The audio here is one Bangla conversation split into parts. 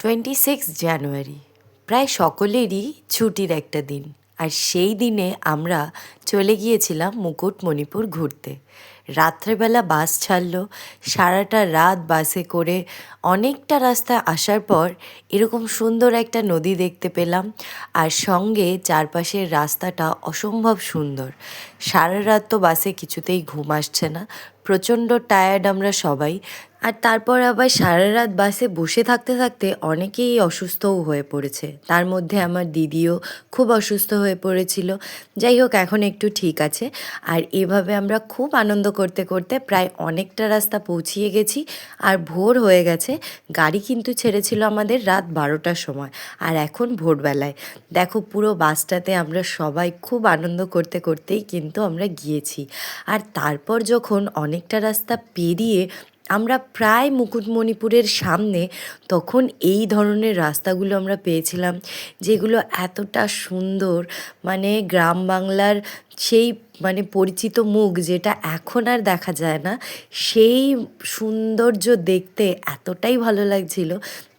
টোয়েন্টি সিক্স জানুয়ারি প্রায় সকলেরই ছুটির একটা দিন। আর সেই দিনে আমরা চলে গিয়েছিলাম মুকুটমণিপুর ঘুরতে। রাত্রেবেলা বাস ছাড়লো। সারাটা রাত বাসে করে অনেকটা রাস্তা আসার পর এরকম সুন্দর একটা নদী দেখতে পেলাম। আর সঙ্গে চারপাশের রাস্তাটা অসম্ভব সুন্দর। সারা রাত তো বাসে কিছুতেই ঘুম আসছে না। প্রচণ্ড টায়ার্ড আমরা সবাই। আর তারপর আবার সারা রাত বাসে বসে থাকতে থাকতে অনেকেই অসুস্থও হয়ে পড়েছে। তার মধ্যে আমার দিদিও খুব অসুস্থ হয়ে পড়েছিল। যাই হোক, এখন একটু ঠিক আছে। আর এভাবে আমরা খুব আনন্দ করতে করতে প্রায় অনেকটা রাস্তা পৌঁছিয়ে গেছি। আর ভোর হয়ে গেছে। গাড়ি কিন্তু ছেড়েছিল আমাদের রাত বারোটার সময়। আর এখন ভোরবেলায়। দেখো, পুরো বাসটাতে আমরা সবাই খুব আনন্দ করতে করতেই কিন্তু আমরা গিয়েছি। আর তারপর যখন অনেকটা রাস্তা পেরিয়ে আমরা প্রায় মুকুটমণিপুরের সামনে তখন এই ধরনের রাস্তাগুলো আমরা পেয়েছিলাম, যেগুলো এতটা সুন্দর মানে গ্রাম বাংলার সেই মানে পরিচিত মুখ যেটা এখন আর দেখা যায় না, সেই সৌন্দর্য দেখতে এতটাই ভালো লাগছিল।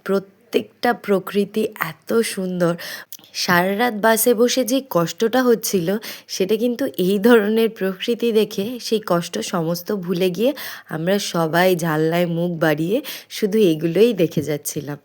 প্রত্যেকটা প্রকৃতি এত সুন্দর। সারা রাত বাসে বসে যে কষ্টটা হচ্ছিল, সেটা কিন্তু এই ধরনের প্রকৃতি দেখে সেই কষ্ট সমস্ত ভুলে গিয়ে আমরা সবাই জানলায় মুখ বাড়িয়ে শুধু এগুলোই দেখে যাচ্ছিলাম।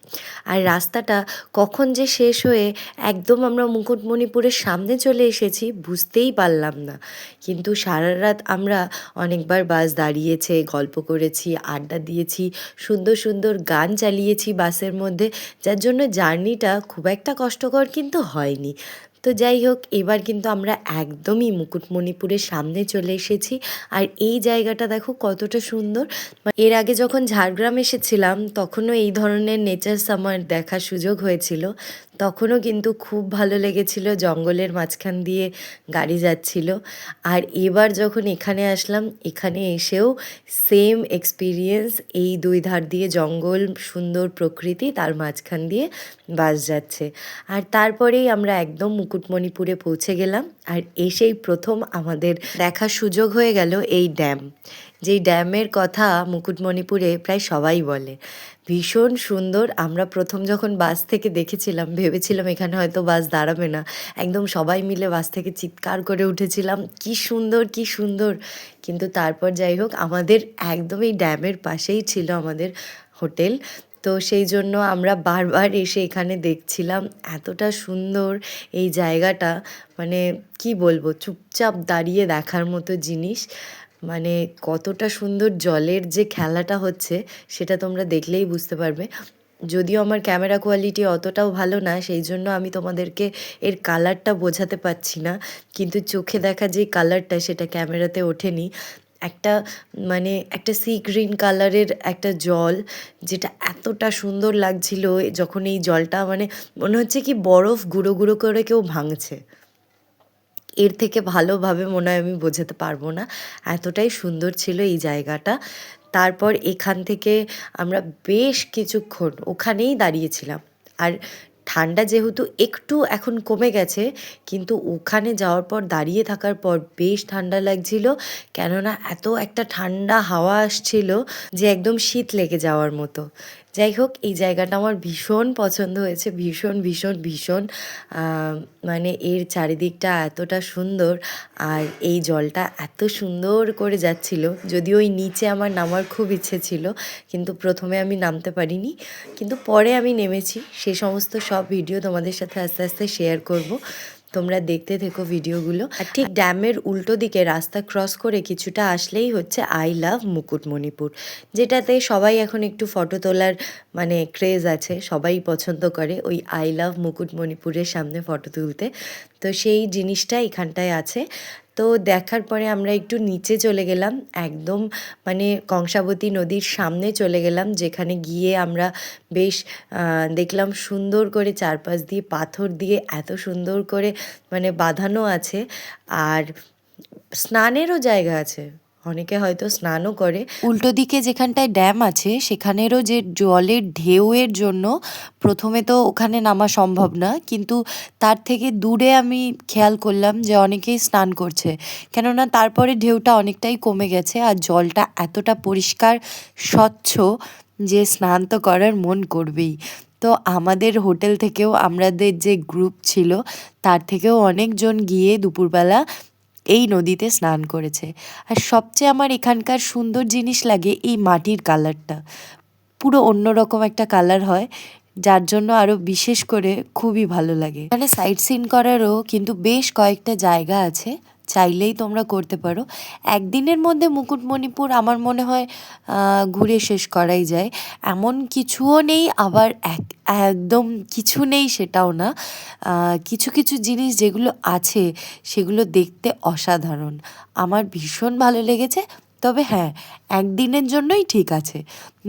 আর রাস্তাটা কখন যে শেষ হয়ে একদম আমরা মুকুটমণিপুরের সামনে চলে এসেছি বুঝতেই পারলাম না। কিন্তু সারা রাত আমরা অনেকবার বাস দাঁড়িয়েছে, গল্প করেছি, আড্ডা দিয়েছি, সুন্দর সুন্দর গান চালিয়েছি বাসের মধ্যে, যার জন্য জার্নিটা খুব একটা কষ্টকর কিন্তু হয়নি। তো যাই হোক, এবার কিন্তু আমরা একদমই মুকুটমণিপুরের সামনে চলে এসেছি। আর এই জায়গাটা দেখো কতটা সুন্দর। এর আগে যখন ঝাড়গ্রাম এসেছিলাম, তখনও এই ধরনের নেচার সামার দেখার সুযোগ হয়েছিল। তখনও কিন্তু খুব ভালো লেগেছিল। জঙ্গলের মাঝখান দিয়ে গাড়ি যাচ্ছিল। আর এবার যখন এখানে আসলাম, এখানে এসেও সেম এক্সপিরিয়েন্স এই দুই ধার দিয়ে জঙ্গল, সুন্দর প্রকৃতি, তার মাঝখান দিয়ে বাস যাচ্ছে। আর তারপরেই আমরা একদম মুকুটমণিপুরে পৌঁছে গেলাম। আর এসেই প্রথম আমাদের দেখার সুযোগ হয়ে গেল এই ড্যাম যেই ড্যামের কথা মুকুটমণিপুরে প্রায় সবাই বলে। ভীষণ সুন্দর। আমরা প্রথম যখন বাস থেকে দেখেছিলাম, ভেবেছিলাম এখানে হয়তো বাস দাঁড়াবে না। একদম সবাই মিলে বাস থেকে চিৎকার করে উঠেছিলাম, কি সুন্দর কি সুন্দর! কিন্তু তারপর যাই হোক, আমাদের একদম এই ড্যামের পাশেই ছিল আমাদের হোটেল। তো সেই জন্য আমরা বারবার এসে এখানে দেখছিলাম, এতটা সুন্দর এই জায়গাটা। মানে কি বলব, চুপচাপ দাঁড়িয়ে দেখার মতো জিনিস। মানে কতটা সুন্দর জলের যে খেলাটা হচ্ছে, সেটা তোমরা দেখলেই বুঝতে পারবে। যদিও আমার ক্যামেরা কোয়ালিটি অতটাও ভালো না, সেই জন্য আমি তোমাদেরকে এর কালারটা বোঝাতে পারছি না। কিন্তু চোখে দেখা যে কালারটা সেটা ক্যামেরাতে ওঠেনি। একটা মানে একটা সি গ্রিন কালারের একটা জল, যেটা এতটা সুন্দর লাগছিল, যখন এই জলটা মানে মনে হচ্ছে কি বরফ গুঁড়ো গুঁড়ো করে কেউ ভাঙছে। এর থেকে ভালোভাবে মনে হয় আমি বোঝাতে পারব না। এতটাই সুন্দর ছিল এই জায়গাটা। তারপর এখান থেকে আমরা বেশ কিছুক্ষণ ওখানেই দাঁড়িয়েছিলাম। আর ঠান্ডা যেহেতু একটু এখন কমে গেছে, কিন্তু ওখানে যাওয়ার পর, দাঁড়িয়ে থাকার পর বেশ ঠান্ডা লাগছিল। কেননা এত একটা ঠান্ডা হাওয়া আসছিল যে একদম শীত লেগে যাওয়ার মতো। যাই হোক, এই জায়গাটা আমার ভীষণ পছন্দ হয়েছে, ভীষণ ভীষণ ভীষণ। মানে এর চারিদিকটা এতটা সুন্দর আর এই জলটা এত সুন্দর করে যাচ্ছিল। যদিও ওই নিচে আমার নামার খুব ইচ্ছে ছিল, কিন্তু প্রথমে আমি নামতে পারিনি। কিন্তু পরে আমি নেমেছি, সে সমস্ত সব ভিডিও তোমাদের সাথে আস্তে আস্তে শেয়ার করব। তোমরা দেখতে থেকো ভিডিওগুলো। আর ঠিক ড্যামের উল্টো দিকে রাস্তা ক্রস করে কিছুটা আসলেই হচ্ছে আই লাভ মুকুটমণিপুর যেটাতে সবাই এখন একটু ফটো তোলার মানে ক্রেজ আছে সবাই পছন্দ করে ওই আই লাভ মুকুটমণিপুরের সামনে ফটো তুলতে। তো সেই জিনিসটা এখানটায় আছে। তো দেখার পরে আমরা একটু নিচে চলে গেলাম, একদম মানে কংসাবতী নদীর সামনে চলে গেলাম, যেখানে গিয়ে আমরা বেশ দেখলাম সুন্দর করে চারপাশ দিয়ে পাথর দিয়ে এত সুন্দর করে মানে বাঁধানো আছে, আর স্নানেরও জায়গা আছে। অনেকে হয়তো স্নানও করে। উল্টো দিকে যেখানটায় ড্যাম আছে, সেখানেরও যে জলের ঢেউয়ের জন্য প্রথমে তো ওখানে নামা সম্ভব না, কিন্তু তার থেকে দূরে আমি খেয়াল করলাম যে অনেকেই স্নান করছে। কেননা তারপরে ঢেউটা অনেকটাই কমে গেছে আর জলটা এতটা পরিষ্কার, স্বচ্ছ যে স্নান তো করার মন করবেই। তো আমাদের হোটেল থেকেও আমাদের যে গ্রুপ ছিল, তার থেকেও অনেকজন গিয়ে দুপুরবেলা এই নদীতে স্নান করেছে। আর সবচেয়ে আমার এখানকার সুন্দর জিনিস লাগে এই মাটির কালারটা। পুরো অন্যরকম একটা কালার হয়, যার জন্য আরও বিশেষ করে খুবই ভালো লাগে। এখানে সাইট সিন করারও কিন্তু বেশ কয়েকটা জায়গা আছে। চাইলেই তোমরা করতে পারো। একদিনের মধ্যে মুকুটমণিপুর আমার মনে হয় ঘুরে শেষ করাই যায়। এমন কিছুও নেই, আবার এক, একদম কিছু নেই সেটাও না। কিছু কিছু জিনিস যেগুলো আছে, সেগুলো দেখতে অসাধারণ। আমার ভীষণ ভালো লেগেছে, তবে হ্যাঁ একদিনের জন্যই ঠিক আছে।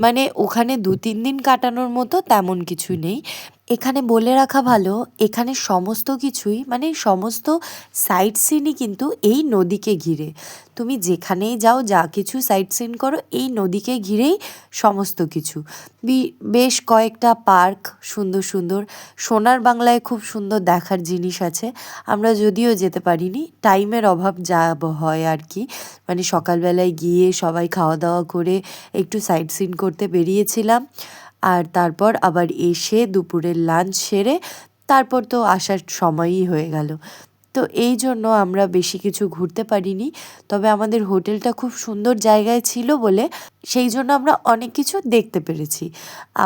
মানে ওখানে দু তিন দিন কাটানোর মতো তেমন কিছু নেই। এখানে বলে রাখা ভালো, এখানে সমস্ত কিছুই মানে সমস্ত সাইট সিনই কিন্তু এই নদীকে ঘিরে। তুমি যেখানেই যাও, যা কিছু সাইট সিন করো, এই নদীকে ঘিরেই সমস্ত কিছু। বেশ কয়েকটা পার্ক সুন্দর সুন্দর। সোনার বাংলায় খুব সুন্দর দেখার জিনিস আছে। আমরা যদিও যেতে পারিনি টাইমের অভাব যা হয় আর কি। মানে সকালবেলায় গিয়ে সবাই খাওয়া দাওয়া করে একটু সাইট সিন করতে বেরিয়েছিলাম। আর তারপর আবার এসে দুপুরের লাঞ্চ সেরে তারপর তো আসার সময়ই হয়ে গেল। তো এই জন্য আমরা বেশি কিছু ঘুরতে পারিনি। তবে আমাদের হোটেলটা খুব সুন্দর জায়গায় ছিল বলে সেই জন্য আমরা অনেক কিছু দেখতে পেরেছি।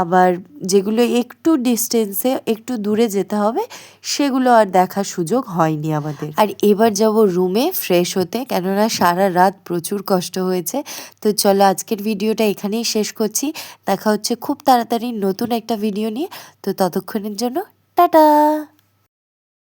আবার যেগুলো একটু ডিস্টেন্সে একটু দূরে যেতে হবে, সেগুলো আর দেখার সুযোগ হয়নি আমাদের। আর এবার যাব রুমে ফ্রেশ হতে, কেননা সারা রাত প্রচুর কষ্ট হয়েছে। তো চলো আজকের ভিডিওটা এখানেই শেষ করছি। দেখা হচ্ছে খুব তাড়াতাড়ি নতুন একটা ভিডিও নিয়ে। তো ততক্ষণের জন্য টাটা!